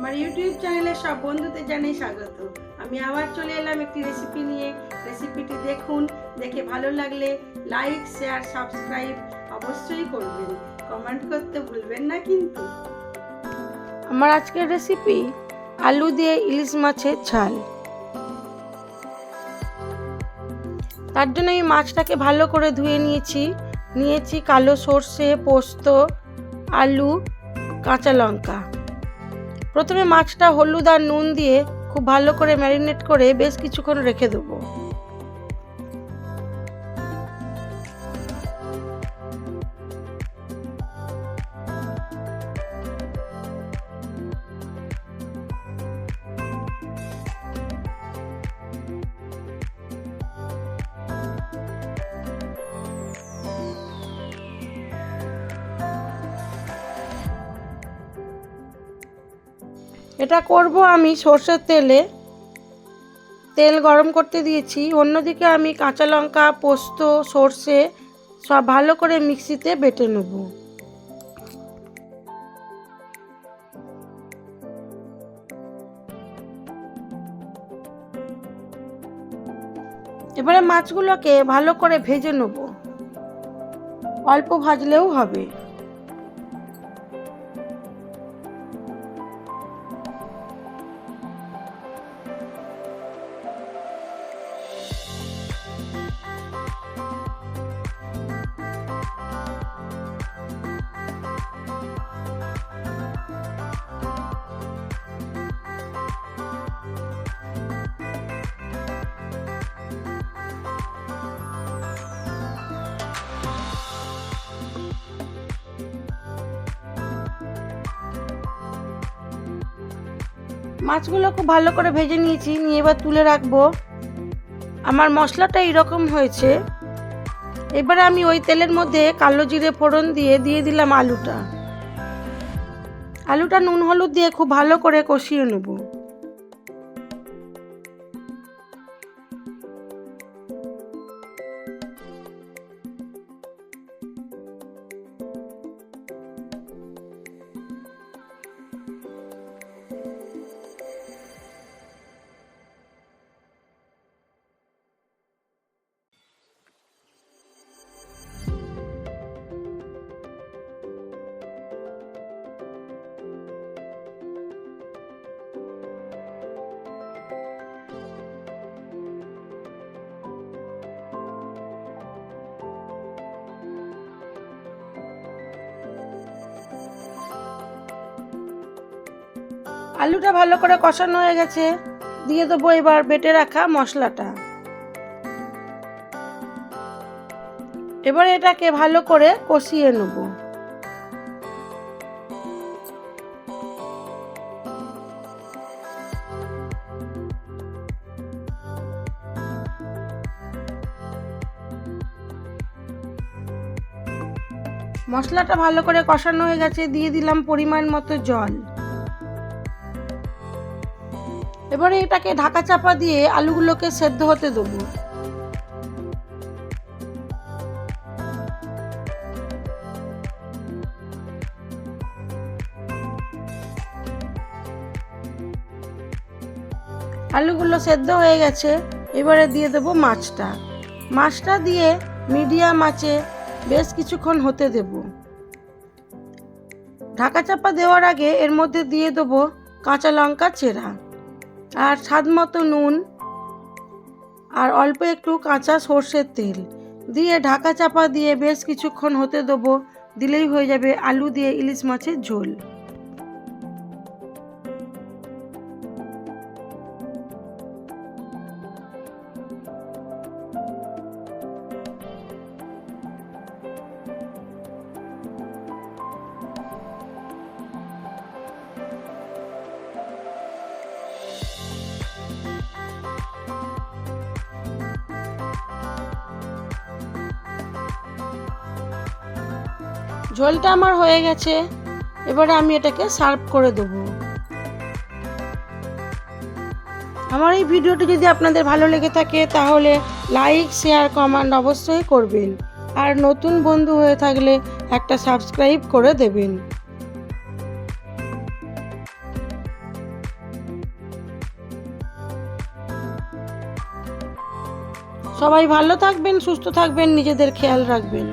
আমার ইউটিউব চ্যানেলে সব বন্ধুদের জানাই স্বাগত। আমি আবার চলে এলাম একটি রেসিপি নিয়ে। রেসিপিটি দেখুন, দেখে ভালো লাগলে লাইক শেয়ার সাবস্ক্রাইব অবশ্যই করবেন। কমেন্ট করতে ভুলবেন না কিন্তু। আমার আজকের রেসিপি আলু দিয়ে ইলিশ মাছের ঝাল। তার জন্য আমি মাছটাকে ভালো করে ধুয়ে নিয়েছি। নিয়েছি কালো সর্ষে, পোস্ত, আলু, কাঁচা লঙ্কা। প্রথমে মাছটা হলুদ আর নুন দিয়ে খুব ভালো করে ম্যারিনেট করে বেশ কিছুক্ষণ রেখে দেবো। এটা করব আমি সর্ষের তেলে। তেল গরম করতে দিয়েছি। অন্যদিকে আমি কাঁচা লঙ্কা, পোস্ত, সর্ষে সব ভালো করে মিক্সিতে বেটে নেব। এবারে মাছগুলোকে ভালো করে ভেজে নেব। অল্প ভাজলেও হবে। মাছগুলো খুব ভালো করে ভেজে নিয়েছি, নিয়ে এবার তুলে রাখব। আমার মশলাটা এইরকম হয়েছে। এবারে আমি ওই তেলের মধ্যে কালো জিরে ফোড়ন দিয়ে দিয়ে দিলাম আলুটা। আলুটা নুন হলুদ দিয়ে খুব ভালো করে কষিয়ে নেব। আলুটা ভালো করে কষানো হয়ে গেছে। দিয়ে দেবো এবার বেটে রাখা মশলাটা। এবার এটাকে ভালো করে কষিয়ে নেব। মশলাটা ভালো করে কষানো হয়ে গেছে, দিয়ে দিলাম পরিমাণ মতো জল। এবারে এটাকে ঢাকা চাপা দিয়ে আলুগুলোকে সেদ্ধ হতে দেবো। আলুগুলো সেদ্ধ হয়ে গেছে, এবারে দিয়ে দেবো মাছটা। মাছটা দিয়ে মিডিয়াম আঁচে বেশ কিছুক্ষণ হতে দেব। ঢাকা চাপা দেওয়ার আগে এর মধ্যে দিয়ে দেবো কাঁচা লঙ্কা চেরা। আর স্বাদ মতো নুন আর অল্প একটু কাঁচা সর্ষের তেল। দিয়ে ঢাকা চাপা দিয়ে বেশ কিছুক্ষণ হতে দেবো। দিলেই হয়ে যাবে আলু দিয়ে ইলিশ মাছের ঝোল। ঝোলটা আমার হয়ে গেছে, এবারে আমি এটাকে সার্ভ করে দেব। আমার এই ভিডিওটি যদি আপনাদের ভালো লেগে থাকে, তাহলে লাইক, শেয়ার, কমেন্ট অবশ্যই করবেন। আর নতুন বন্ধু হয়ে থাকলে একটা সাবস্ক্রাইব করে দেবেন। সবাই ভালো থাকবেন, সুস্থ থাকবেন, নিজেদের খেয়াল রাখবেন।